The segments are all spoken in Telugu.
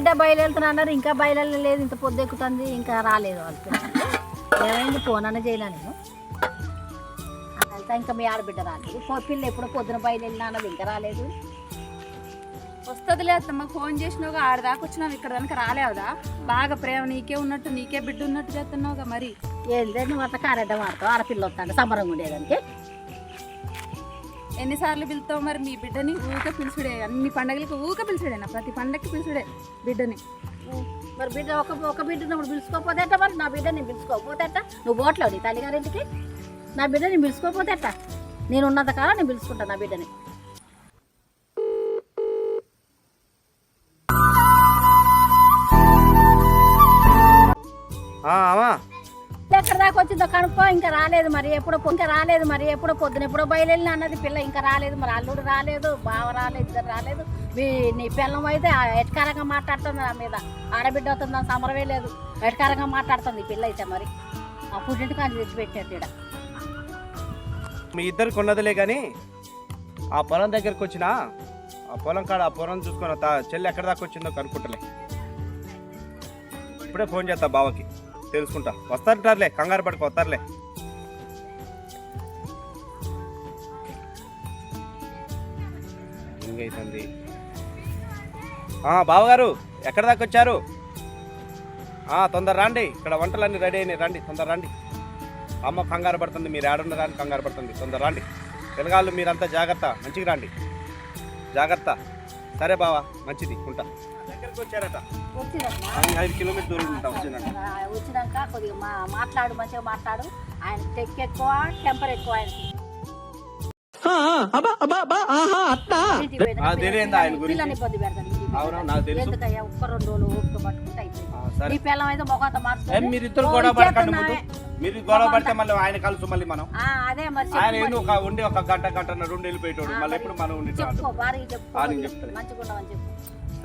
బిడ్డ బయలుదేరుతున్నా అన్నారు ఇంకా బయలుదేరలేదు ఇంత పొద్దు ఎక్కుతుంది ఇంకా రాలేదు వాళ్ళ. పిల్ల. ఏమైంది? ఫోన్ అన్న చేయలే నేను. వెళ్తా ఇంకా మీ ఆడబిడ్డ రాలేదు. పో- పిల్ల ఎప్పుడో పొద్దున బయలుదేరినా అన్నది ఇంకా రాలేదు. వస్తుంది అత్తమ్మ ఫోన్ చేసినావు ఆడదాకా వచ్చినావు ఇక్కడ కనుక రాలేవుదా బాగా ప్రేమ నీకే ఉన్నట్టు నీకే బిడ్డ ఉన్నట్టు చేస్తున్నావుగా మరి. ఏంటంటే నువ్వు అట్లా కారెడ్డ మాడతావు ఆడపిల్ల వస్తాడు సంబరంగా ఉండేదానికి. ఎన్నిసార్లు పిలుస్తావు మరి మీ బిడ్డని? ఊకే పిలుచుడే అన్ని పండగలకు ఊక పిలిచుడే నా ప్రతి పండగకి పిలుచుడే బిడ్డని. మరి బిడ్డ ఒక ఒక బిడ్డను పిలుచుకోపోతే పిలుచుకోకపోతే మరి? నా బిడ్డని నేను పిలుచుకోకపోతే ఎట్ట? నువ్వు బోట్లో నీ తల్లిగారింటికి? నా బిడ్డని పిలుచుకోపోతే పిలుచుకోకపోతే నేను ఉన్నంత నేను పిలుచుకుంటాను నా బిడ్డని. వచ్చిందో కనుక్కో ఇంకా రాలేదు మరి ఎప్పుడో ఇంకా రాలేదు మరి ఎప్పుడో పొద్దున ఎప్పుడో బయలుదేరిన అన్నది పిల్ల ఇంకా రాలేదు మరి అల్లుడు రాలేదు బావ రాలేదు ఇద్దరు రాలేదు. మీ నీ పిల్లం అయితే ఎటకారంగా మాట్లాడుతుంది నా మీద. ఆడబిడ్డ అవుతుంది దాని సమరమే లేదు. ఎటకారంగా మాట్లాడుతుంది ఈ పిల్ల అయితే మరి. ఆ పుట్టింటి కానీ తెచ్చిపెట్టాడు ఇక్కడ మీ ఇద్దరికి ఉన్నదిలే కానీ ఆ పొలం దగ్గరికి వచ్చినా ఆ పొలం కాడ ఆ పొలం చూసుకున్న చెల్లి ఎక్కడ దాకా వచ్చిందో కనుక్కుంటలే. ఇప్పుడే ఫోన్ చేస్తా బావకి. తెలుసుకుంటా. వస్తారంటారులే కంగారు పడక వస్తారులే. ఇంకైతుంది బావగారు ఎక్కడ దాకా వచ్చారు? తొందర రండి ఇక్కడ వంటలన్నీ రెడీ అయినాయి రండి తొందర రండి. అమ్మ కంగారు పడుతుంది మీరు ఏడున్న కానీ కంగారు పడుతుంది తొందర రండి. పిల్లగాళ్ళు మీరంతా జాగ్రత్త మంచిగా రండి. జాగ్రత్త. సరే బావా మంచిది ఉంటా. దగ్గరికి వచ్చారట ఐదు- కిలోమీటర్ దూరం ఉంటా వచ్చిందంట. వచ్చినాక కొద్దిగా మా మాట్లాడు మంచిగా మాట్లాడు. ఆయన టెక్ ఎక్కువ టెంపర్ ఎక్కువ ఆయనకి. ఇంటికి పోయినాక ఆ, తెలియదా ఆయన గురించి? పిల్లని ఇబ్బంది పెడతాడు ఇంటికి పోయినాక. అవునా నాకు తెలుసు. ఎందుకయ్యా? ఒక్క రెండు రోజులు ఓపిక పట్టుకుంటే అయిపోయింది. ఆ, సరే. నీ పిల్లం అయితే మొఖాత ఏం మార్చుకొని మీరు ఇద్దరు గొడవ పడకండి ఇచ్చేస్తున్నావే. ముందు. మీరు గొడవ పడితే మళ్ళీ ఆయన కలుసు మళ్ళీ మనం. ఆ, అదే మరి ఆయన చెప్పు ఏంది. ఒక ఉండి ఒక గంట గంట రెండు వెళ్ళిపోయేటోడు? మళ్ళీ ఎప్పుడు మనం ఉండి చెప్పుకో భార్య చెప్పుకో ఆ, నేను చెప్తాను. మంచిగా ఉండవని చెప్పు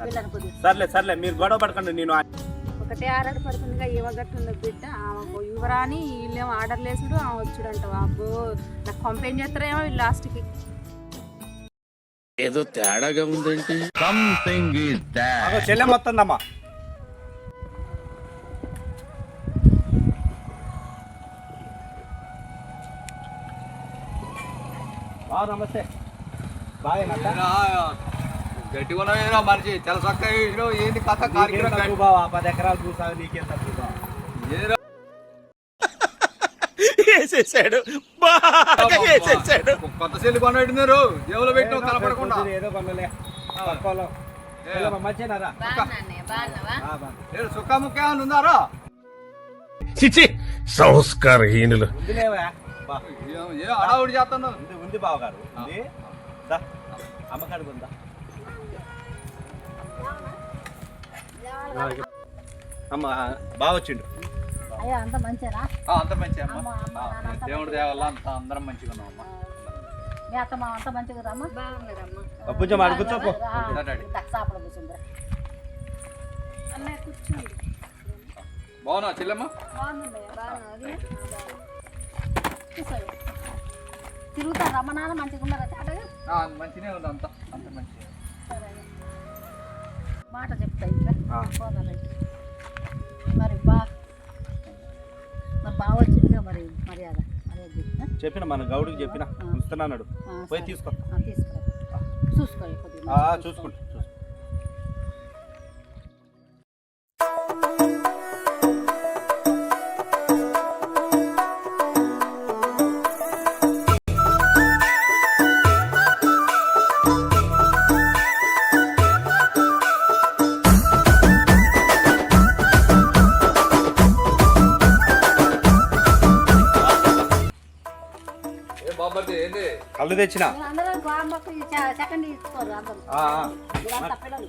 పిల్లని కొద్దిగా. సర్లే సర్లే మీరు గొడవ పడకండి నేను ఆయన- ఒకటే ఆర్డర్ పడుతుందిగా ఇవ్వగట్టుంది బిడ్డ. ఆమె యువరాని వీళ్ళేమో ఆర్డర్ లేసుడు ఆమె వచ్చుడంట అబ్బో నాకు కంప్లైంట్ చేస్తారేమో వీళ్ళు లాస్ట్కి ఏదో తేడాగా ఉందేంటి సంథింగ్ ఈస్ అగో చెల్లె మొత్తందమ్మా బా నమస్తే. బాగా గట్టిగా మనిషి. తెల చక్క ఏంది కథ? కార్యక్రమం గట్టి- బావా? పది ఎకరాలు చూసావు నీకేం తక్కువ బావ? ఏదిరా? వేసేసాడు. బాగా వేసేసాడు. కొత్త సెల్లి కొనబెట్టినారు. జేబులో పెట్టిన ఏదో కనపడకుండా. ఏదో కొనలే. పక్కోలో. బాగున్నానే బాగున్నావా? ఉందారా చిచి సంస్కారహీనులు. ఉందిలేవా? బా. ఏ- ఏ అడావుడి చేస్తున్నావు? ఉంది ఉంది బావగారు. ఉంది. దా. అమ్మకాడికి ఉందా? అమ్మ బాగా వచ్చిండు. అయ్యా అంత మంచిరా ఆ, అంత మంచి అమ్మ. దేవుడి దేవల్ల అంత అందరం మంచిగా ఉన్నాం అమ్మ. మీ అత్త మా అంత మంచిగా రమ్మా బాగున్నారమ్మా. కొంచెం అడుగు కూర్చోపో. దక్షాపడ కూర్చుందిరా. కూర్చోండి బాగున్నా చెల్లెమ్మ. తిరుగుతారు రమ్మ నాన్న? మంచిగా ఉన్నారా? మంచిగానే ఉంది అంత. అంత మంచి మాట చెప్తా ఇంకా. పోదాలంటే మరి బా మరి బాగా వచ్చిందిగా మరి మర్యాద మర్యాద. చెప్పిన మన గౌడికి చెప్పిన. ఉంచుతున్నాడు పోయి తీసుకో. తీసుకురా చూసుకో కొద్దిగా. ఆ, చూసుకుంటా. మీరంతా పిల్లలు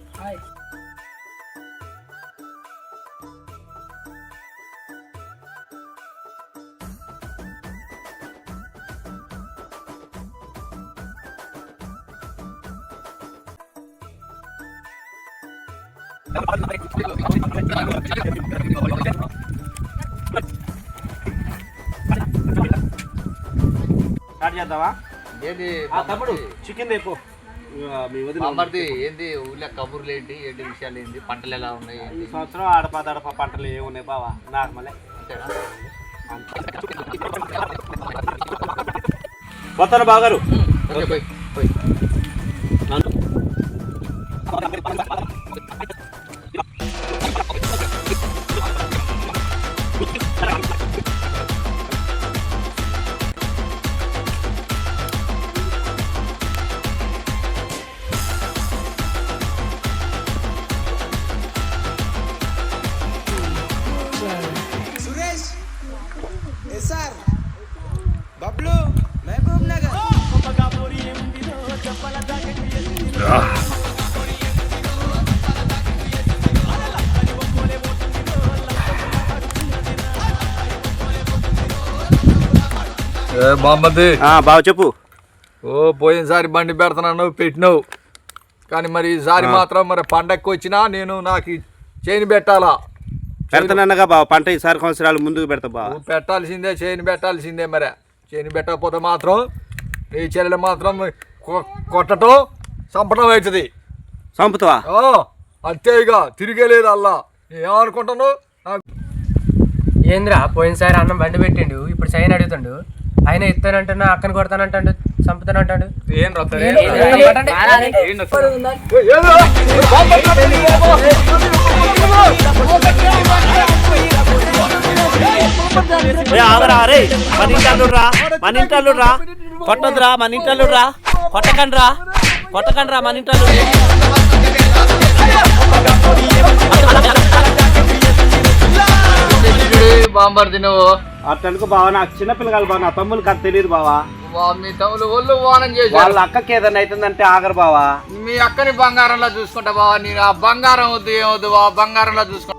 స్టార్ట్ చేద్దామా? ఏంది ఆ తమ్ముడు చికెన్ ఇక మీ వదిన బామ్మర్ది ఏంది ఊళ్ళో కబుర్లు ఏంటి? ఏంటి విషయాలు ఏంటి పంటలు ఎలా ఉన్నాయి? ఈ సంవత్సరం ఆడపా దడప పంటలు ఏమున్నాయి బావా? నార్మలే. వస్తాను బావగారు. ఏ బామ్మర్ది బావ చెప్పు. ఓ పోయినసారి బండి పెడుతున్నాను పెట్టినావు. కానీ మరి ఈసారి మాత్రం మరి పండక్కి వచ్చినా నేను నాకు చేను పెట్టాలా? పెడతానన్నగా బావ పంట ఈసారి సంవత్సరాలు ముందుకు పెడతా బావ. నువ్వు పెట్టాల్సిందే చేను పెట్టాల్సిందే మరి. చేను పెట్టకపోతే మాత్రం నీ చెల్లెలు మాత్రం కొట్టడం చంపడం అవుతుంది. చంపుతావా అంతే ఇక తిరిగేలేదు అల్లా. ఏమనుకుంటాను? నాకు ఏంద్రా పోయినసారి అన్నం బండి పెట్టిండు ఇప్పుడు సైన్ అడుగుతుండు. ఆయన ఇస్తానంటున్నా అక్కని కొడతానంటాడు చంపుతానంటాడు ఏం అరే మన ఇంటాలు రా మన ఇంటాలు రా కొట్టదురా మన ఇంటాలు రా కొట్టకండి రా కొట్టకండి రా మన ఇంటాలు బాంబర్ది నువ్వు అట్లనుకో బావ నాకు చిన్న పిల్లగాలు బావ నా తమ్ముళ్ళకి అది తెలియదు బావా. వా- మీ తమ్ముడు ఒళ్ళు వానం చేశారు. వాళ్ళ అక్కకి ఏదైనా అవుతుందంటే ఆగరు బావా. మీ అక్కని బంగారంలో చూసుకుంటా బావా నేను ఆ బంగారం వద్దు ఏమొద్దు బావ బంగారంలో చూసుకుంటా.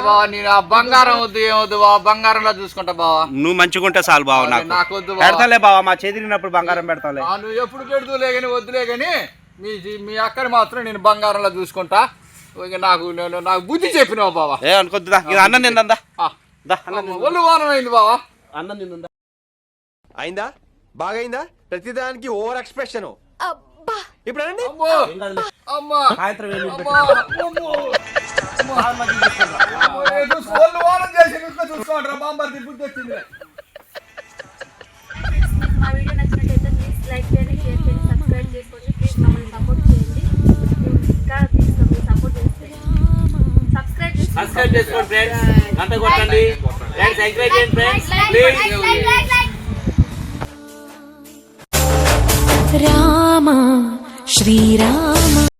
బావా నేను ఆ బంగారం వద్దు ఏమొద్దు బావ బంగారంలో చూసుకుంటా బావా. నువ్వు మంచిగా ఉంటే చాలు బావ నాకు. నాకు వద్దు బావ. పెడతాలే బావ మా చేతిరినప్పుడు బంగారం పెడతాలే ఆ, నువ్వు ఎప్పుడు పెడుతులే కానీ వద్దులే కానీ మీ మీ అక్కని మాత్రం నేను బంగారంలో చూసుకుంటా. ఇక నాకు నాకు బుద్ధి చెప్పినావు బావా. ఏ అనుకోద్దుదా ఇది అన్నం తిందా ఆ, దా అన్నం తిందా. ఒళ్ళు వానం అయింది బావా. అన్నం తిందా అయిందా? బాగైందా? ప్రతిదానికి ఓవర్ ఎక్స్ప్రెషన్. ఇప్పుడు అనండి. అమ్మో. అమ్మా. సాయంత్రం వెళ్ళి అమ్మా. అమ్మో. అమ్మో, ఏ చూసుకో, ఒళ్ళు వానం చేసి ఇంకా చూసుకోండి బాంబర్ బుద్ధి వచ్చింది మా వీడియో నచ్చినట్లయితే ప్లీజ్ లైక్ చేయండి షేర్ చేయండి సబ్స్క్రైబ్ చేసుకోండి. ప్లీజ్ మమ్మల్ని సపోర్ట్ సబ్స్క్రైబ్ చేసుకోండి ఫ్రెండ్స్ గంట కొట్టండి. ఫ్రెండ్స్ ఎంకరేజ్ చేయండి ఫ్రెండ్స్ ప్లీజ్ రామ శ్రీరామ.